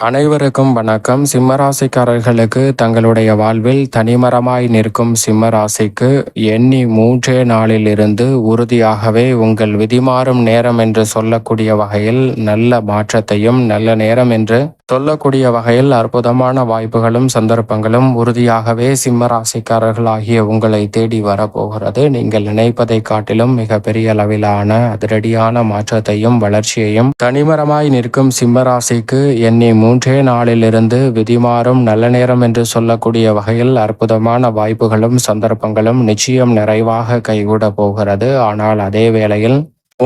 அனைவருக்கும் வணக்கம். சிம்மராசிக்காரர்களுக்கு தங்களுடைய வாழ்வில் தனிமரமாய் நிற்கும் சிம்மராசிக்கு எண்ணி மூன்றே நாளிலிருந்து உறுதியாகவே உங்கள் விதிமாறும் நேரம் என்று சொல்லக்கூடிய வகையில் நல்ல மாற்றத்தையும் நல்ல நேரம் என்று சொல்லக்கூடிய வகையில் அற்புதமான வாய்ப்புகளும் சந்தர்ப்பங்களும் உறுதியாகவே சிம்மராசிக்காரர்களாகிய உங்களை தேடி வரப்போகிறது. நீங்கள் நினைப்பதை காட்டிலும் மிக பெரிய அளவிலான அதிரடியான மாற்றத்தையும் வளர்ச்சியையும் தனிமரமாய் நிற்கும் சிம்மராசிக்கு எண்ணி மூன்றே நாளிலிருந்து விதிமாறும் நல்ல நேரம் என்று சொல்லக்கூடிய வகையில் அற்புதமான வாய்ப்புகளும் சந்தர்ப்பங்களும் நிச்சயம் நிறைவாக கைகூட போகிறது. ஆனால் அதே வேளையில்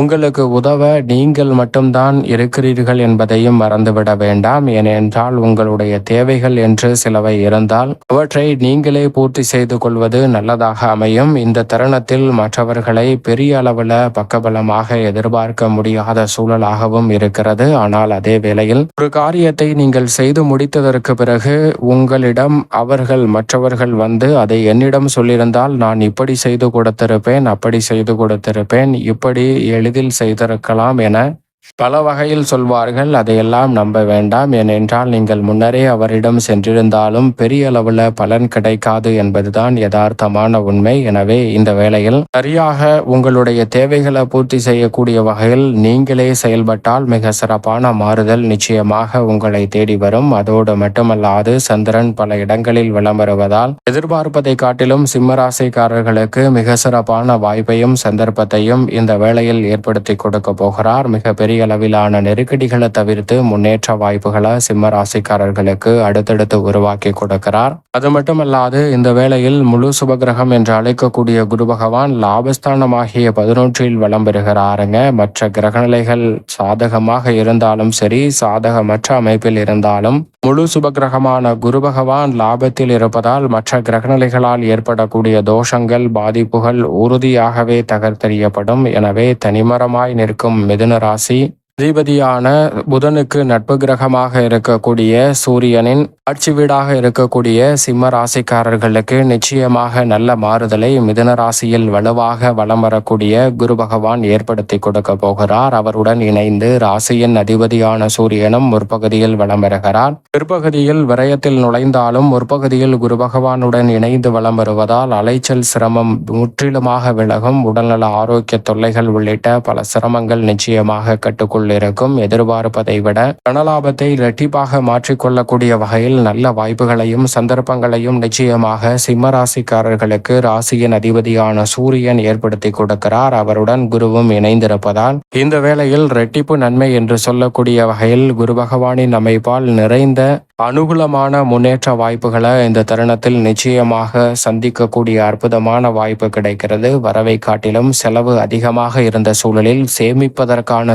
உங்களுக்கு உதவ நீங்கள் மட்டும்தான் இருக்கிறீர்கள் என்பதையும் மறந்துவிட வேண்டாம். ஏனென்றால் உங்களுடைய தேவைகள் என்று சிலவை இருந்தால் அவற்றை நீங்களே பூர்த்தி செய்து கொள்வது நல்லதாக அமையும். இந்த தருணத்தில் மற்றவர்களை பெரிய அளவில் பக்கபலமாக எதிர்பார்க்க முடியாத சூழலாகவும் இருக்கிறது. ஆனால் அதே வேளையில் ஒரு காரியத்தை நீங்கள் செய்து முடித்ததற்கு பிறகு உங்களிடம் அவர்கள் மற்றவர்கள் வந்து அதை என்னிடம் சொல்லியிருந்தால் நான் இப்படி செய்து கொடுத்திருப்பேன் அப்படி செய்து கொடுத்திருப்பேன் இப்படி எளிதில் செய்திருக்கலாம் என பல வகையில் சொல்வார்கள் அதையெல்லாம் நம்ப வேண்டாம். ஏனென்றால் நீங்கள் முன்னரே அவரிடம் சென்றிருந்தாலும் பெரிய அளவில் பலன் கிடைக்காது என்பதுதான் யதார்த்தமான உண்மை. எனவே இந்த வேளையில் சரியாக உங்களுடைய தேவைகளை பூர்த்தி செய்யக்கூடிய வகையில் நீங்களே செயல்பட்டால் மிக சிறப்பான மாறுதல் நிச்சயமாக உங்களை தேடி வரும். அதோடு மட்டுமல்லாது சந்திரன் பல இடங்களில் விளம்பருவதால் வருவதால் எதிர்பார்ப்பதை காட்டிலும் சிம்மராசிக்காரர்களுக்கு மிக சிறப்பான வாய்ப்பையும் சந்தர்ப்பத்தையும் இந்த வேளையில் ஏற்படுத்தி கொடுக்க போகிறார். மிகப்பெரிய பெரிய அளவிலான நெருக்கடிகளை தவிர்த்து முன்னேற்ற வாய்ப்புகளை சிம்ம ராசிக்காரர்களுக்கு அடுத்தடுத்து உருவாக்கி கொடுக்கிறார். அது மட்டுமல்லாது இந்த வேளையில் முழு சுபகிரகம் என்று அழைக்கக்கூடிய குரு பகவான் லாபஸ்தானமாகிய பதினொன்றில் வளம் பெறுகிறாருங்க. மற்ற கிரகநிலைகள் சாதகமாக இருந்தாலும் சரி சாதகமற்ற அமைப்பில் இருந்தாலும் முழு சுபகிரகமான குரு பகவான் லாபத்தில் இருப்பதால் மற்ற கிரகநிலைகளால் ஏற்படக்கூடிய தோஷங்கள் பாதிப்புகள் உறுதியாகவே தகர்த்தெறியப்படும். எனவே தனிமரமாய் நிற்கும் மிதுன ராசி அதிபதியான புதனுக்கு நட்பு கிரகமாக இருக்கக்கூடிய சூரியனின் ஆட்சி வீடாக இருக்கக்கூடிய சிம்ம ராசிக்காரர்களுக்கு நிச்சயமாக நல்ல மாறுதலை மிதுன ராசியில் வலுவாக வலம் வரக்கூடிய குரு பகவான் ஏற்படுத்தி கொடுக்க போகிறார். அவருடன் இணைந்து ராசியின் அதிபதியான சூரியனும் முற்பகுதியில் வலம் வருகிறார். பிற்பகுதியில் விரயத்தில் நுழைந்தாலும் முற்பகுதியில் குரு பகவானுடன் இணைந்து வலம் வருவதால் அலைச்சல் சிரமம் முற்றிலுமாக விலகும். உடல்நல ஆரோக்கிய தொல்லைகள் உள்ளிட்ட பல சிரமங்கள் நிச்சயமாக கட்டுக்குள் இருக்கும் எதிர்பார்ப்பதை விட பணலாபத்தை இரட்டிப்பாக மாற்றிக்கொள்ளக்கூடிய வகையில் நல்ல வாய்ப்புகளையும் சந்தர்ப்பங்களையும் நிச்சயமாக சிம்ம ராசிக்காரர்களுக்கு ராசியின் அதிபதியான சூரியன் ஏற்படுத்தி கொடுக்கிறார். அவருடன் குருவும் இணைந்திருப்பதால் இந்த வேளையில் இரட்டிப்பு நன்மை என்று சொல்லக்கூடிய வகையில் குரு பகவானின் அமைப்பால் நிறைந்த அனுகூலமான முன்னேற்ற வாய்ப்புகளை இந்த தருணத்தில் நிச்சயமாக சந்திக்கக்கூடிய அற்புதமான வாய்ப்பு கிடைக்கிறது. வரவை காட்டிலும் செலவு அதிகமாக இருந்த சூழலில் சேமிப்பதற்கான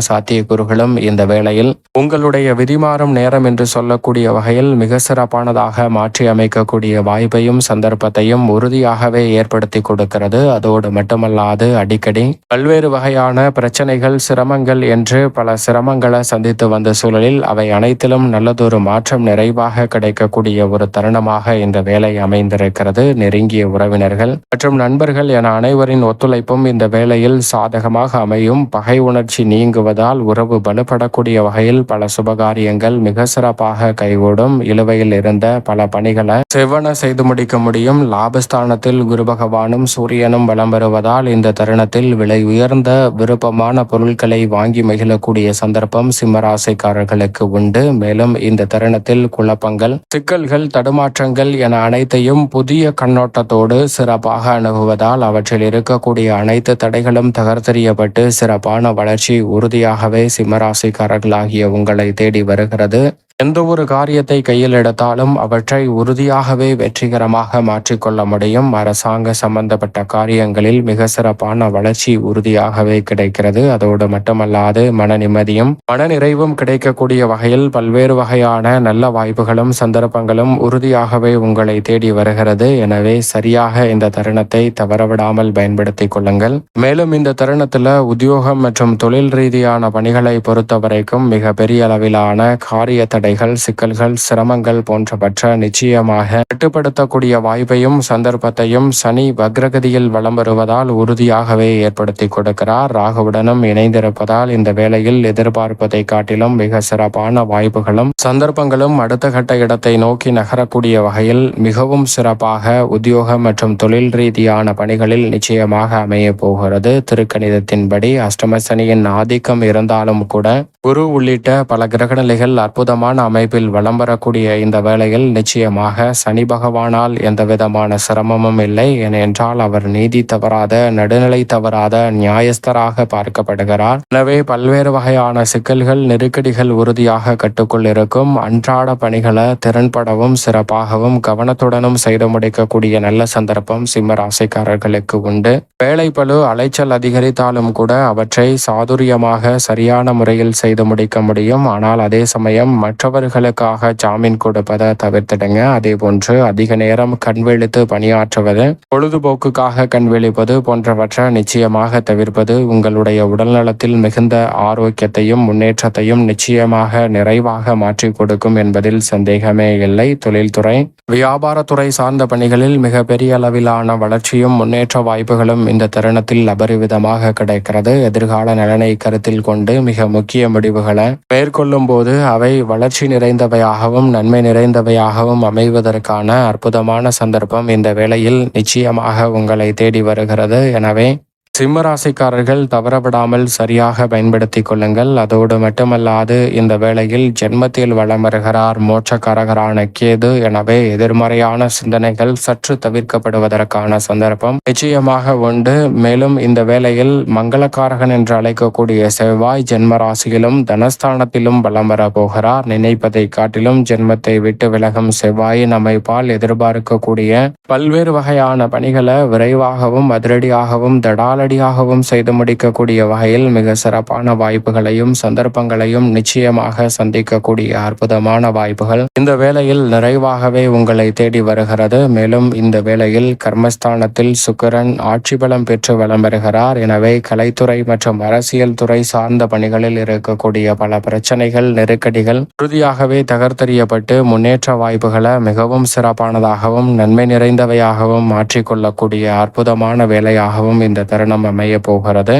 சாத்தியக்கூறுகளும் இந்த வேளையில் உங்களுடைய விதிமாறும் நேரம் என்று சொல்லக்கூடிய வகையில் மிக சிறப்பானதாக மாற்றி அமைக்கக்கூடிய வாய்ப்பையும் சந்தர்ப்பத்தையும் உறுதியாகவே ஏற்படுத்தி கொடுக்கிறது. அதோடு மட்டுமல்லாது அடிக்கடி பல்வேறு வகையான பிரச்சனைகள் சிரமங்கள் என்று பல சிரமங்களை சந்தித்து வந்த சூழலில் அவை அனைத்திலும் நல்லதொரு மாற்றம் நிறைவாக கிடைக்கக்கூடிய ஒரு தருணமாக இந்த வேலை அமைந்திருக்கிறது. நெருங்கிய உறவினர்கள் மற்றும் நண்பர்கள் என அனைவரின் ஒத்துழைப்பும் இந்த வேளையில் சாதகமாக அமையும். பகை உணர்ச்சி நீங்குவதால் உறவு வலுப்படக்கூடிய வகையில் பல சுபகாரியங்கள் மிக சிறப்பாக கைகூடும். இழுவையில் இருந்த பல பணிகளை செவ்வன செய்து முடிக்க முடியும். லாபஸ்தானத்தில் குரு பகவானும் சூரியனும் வலம் வருவதால் இந்த தருணத்தில் விலை உயர்ந்த விருப்பமான பொருட்களை வாங்கி மகிழக்கூடிய சந்தர்ப்பம் சிம்மராசிக்காரர்களுக்கு உண்டு. மேலும் இந்த தருணத்தில் குழப்பங்கள் சிக்கல்கள் தடுமாற்றங்கள் என அனைத்தையும் புதிய கண்ணோட்டத்தோடு சிறப்பாக அணுகுவதால் அவற்றில் இருக்கக்கூடிய அனைத்து தடைகளும் தகர்த்தெறியப்பட்டு சிறப்பான வளர்ச்சி உறுதியாகவே சிம்மராசிக்காரர்களாகிய உங்களை தேடி வருகிறது. எந்த ஒரு காரியத்தை கையில் எடுத்தாலும் அவற்றை உறுதியாகவே வெற்றிகரமாக மாற்றிக்கொள்ள முடியும். அரசாங்க சம்பந்தப்பட்ட காரியங்களில் மிக சிறப்பான வளர்ச்சி உறுதியாகவே கிடைக்கிறது. அதோடு மட்டுமல்லாது மன நிம்மதியும் மன நிறைவும் கிடைக்கக்கூடிய வகையில் பல்வேறு வகையான நல்ல வாய்ப்புகளும் சந்தர்ப்பங்களும் உறுதியாகவே உங்களை தேடி வருகிறது. எனவே சரியாக இந்த தருணத்தை தவறவிடாமல் பயன்படுத்திக் கொள்ளுங்கள். மேலும் இந்த தருணத்தில் உத்தியோகம் மற்றும் தொழில் ரீதியான பணிகளை பொறுத்த வரைக்கும் மிக பெரிய அளவிலான காரிய தடை தடைகள் சிக்கல்கள் சிரமங்கள் போன்றவற்றை நிச்சயமாக கட்டுப்படுத்தக்கூடிய வாய்ப்பையும் சந்தர்ப்பத்தையும் சனி வக்ரகதியில் வலம் வருவதால் உறுதியாகவே ஏற்படுத்தி கொடுக்கிறார். ராகுவுடனும் இணைந்திருப்பதால் இந்த வேளையில் எதிர்பார்ப்பதை காட்டிலும் மிக சிறப்பான வாய்ப்புகளும் சந்தர்ப்பங்களும் அடுத்த கட்ட இடத்தை நோக்கி நகரக்கூடிய வகையில் மிகவும் சிறப்பாக உத்தியோக மற்றும் தொழில் ரீதியான பணிகளில் நிச்சயமாக அமைய போகிறது. திருக்கணிதத்தின்படி அஷ்டம சனியின் ஆதிக்கம் இருந்தாலும் கூட குரு உள்ளிட்ட பல கிரகநிலைகள் அற்புதமான அமைப்பில் வலம் வரக்கூடிய இந்த வேளையில் நிச்சயமாக சனி பகவானால் எந்த விதமான சிரமமும் இல்லை. ஏனென்றால் அவர் நீதி தவறாத நடுநிலை தவறாத நியாயஸ்தராக பார்க்கப்படுகிறார். எனவே பல்வேறு வகையான சிக்கல்கள் நெருக்கடிகள் உறுதியாக கட்டுக்குள் இருக்கும். அன்றாட பணிகளை திறன்படவும் சிறப்பாகவும் கவனத்துடனும் செய்து முடிக்கக்கூடிய நல்ல சந்தர்ப்பம் சிம்ம ராசிக்காரர்களுக்கு உண்டு. வேலைப்பழு அலைச்சல் அதிகரித்தாலும் கூட அவற்றை சாதுரியமாக சரியான முறையில் செய்து முடிக்க முடியும். ஆனால் அதே சமயம் மற்ற மற்றவர்களுக்காக ஜாமீன் கொடுப்பதை தவிர்த்திடுங்க. அதே போன்று அதிக நேரம் கண்விழித்து பணியாற்றுவது பொழுதுபோக்குக்காக கண்விழிப்பது போன்றவற்றை நிச்சயமாக தவிர்ப்பது உங்களுடைய உடல்நலத்தில் மிகுந்த ஆரோக்கியத்தையும் முன்னேற்றத்தையும் நிச்சயமாக நிறைவாக மாற்றி கொடுக்கும் என்பதில் சந்தேகமே இல்லை. தொழில்துறை வியாபாரத்துறை சார்ந்த பணிகளில் மிக பெரிய அளவிலான வளர்ச்சியும் முன்னேற்ற வாய்ப்புகளும் இந்த தருணத்தில் அபரிவிதமாக கிடைக்கிறது. எதிர்கால நலனை கருத்தில் கொண்டு மிக முக்கிய முடிவுகளை மேற்கொள்ளும் போது அவை வளர்ச்சி நிறைந்தவையாகவும் நன்மை நிறைந்தவையாகவும் அமைவதற்கான அற்புதமான சந்தர்ப்பம் இந்த வேளையில் நிச்சயமாக உங்களை தேடி வருகிறது. எனவே சிம்மராசிக்காரர்கள் தவறப்படாமல் சரியாக பயன்படுத்தி கொள்ளுங்கள். அதோடு மட்டுமல்லாது இந்த வேளையில் ஜென்மத்தில் வளம் வருகிறார் மோட்சக்காரகரான கேது எனவே எதிர்மறையான சிந்தனைகள் சற்று தவிர்க்கப்படுவதற்கான சந்தர்ப்பம் நிச்சயமாக உண்டு. மேலும் இந்த வேளையில் மங்களக்காரகன் என்று அழைக்கக்கூடிய செவ்வாய் ஜென்ம ராசியிலும் தனஸ்தானத்திலும் வளம் வர போகிறார். நினைப்பதை காட்டிலும் ஜென்மத்தை விட்டு விலகும் செவ்வாயின் அமைப்பால் எதிர்பார்க்கக்கூடிய பல்வேறு வகையான பணிகளை விரைவாகவும் அதிரடியாகவும் தடால உடனடியாகவும் செய்து முடிக்கக்கூடிய வகையில் மிக சிறப்பான வாய்ப்புகளையும் சந்தர்ப்பங்களையும் நிச்சயமாக சந்திக்கக்கூடிய அற்புதமான வாய்ப்புகள். இந்த வேளையில் நிறைவாகவே உங்களை தேடி வருகிறது. மேலும் இந்த வேளையில் கர்மஸ்தானத்தில் சுக்கரன் ஆட்சி பலம் பெற்று வலம் பெறுகிறார் எனவே கலைத்துறை மற்றும் அரசியல் துறை சார்ந்த பணிகளில் இருக்கக்கூடிய பல பிரச்சனைகள் நெருக்கடிகள் உறுதியாகவே தகர்த்தெறியப்பட்டு முன்னேற்ற வாய்ப்புகளை மிகவும் சிறப்பானதாகவும் நன்மை நிறைந்தவையாகவும் மாற்றிக்கொள்ளக்கூடிய அற்புதமான வேலையாகவும் இந்த தருணம் நம்ம மைய போகிறது.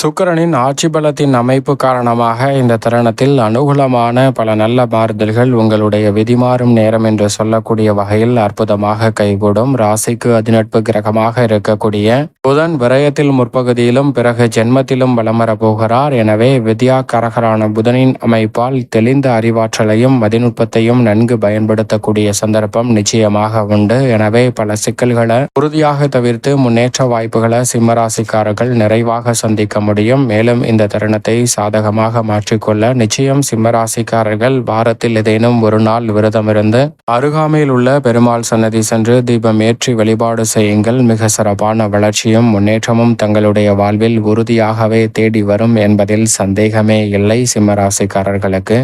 சுக்கரனின் ஆட்சி பலத்தின் அமைப்பு காரணமாக இந்த தருணத்தில் அனுகூலமான பல நல்ல மாறுதல்கள் உங்களுடைய விதிமாறும் நேரம் என்று சொல்லக்கூடிய வகையில் அற்புதமாக கைகூடும். ராசிக்கு அதிநட்பு கிரகமாக இருக்கக்கூடிய புதன் விரயத்தில் முற்பகுதியிலும் பிறகு ஜென்மத்திலும் வலம் போகிறார் எனவே வித்யா கரகரான புதனின் அமைப்பால் தெளிந்த அறிவாற்றலையும் மதிநுட்பத்தையும் நன்கு பயன்படுத்தக்கூடிய சந்தர்ப்பம் நிச்சயமாக உண்டு. எனவே பல சிக்கல்களை உறுதியாக தவிர்த்து முன்னேற்ற வாய்ப்புகளை சிம்மராசிக்காரர்கள் நிறைவாக சந்திக்க முடியும். மேலும் இந்த தருணத்தை சாதகமாக மாற்றிக்கொள்ள நிச்சயம் சிம்மராசிக்காரர்கள் வாரத்தில் ஏதேனும் ஒரு நாள் விரதமிருந்து அருகாமையில் உள்ள பெருமாள் சன்னதி சென்று தீபம் ஏற்றி வழிபாடு செய்யுங்கள். மிக சிறப்பான வளர்ச்சியும் முன்னேற்றமும் தங்களுடைய வாழ்வில் உறுதியாகவே தேடி வரும் என்பதில் சந்தேகமே இல்லை சிம்மராசிக்காரர்களுக்கு.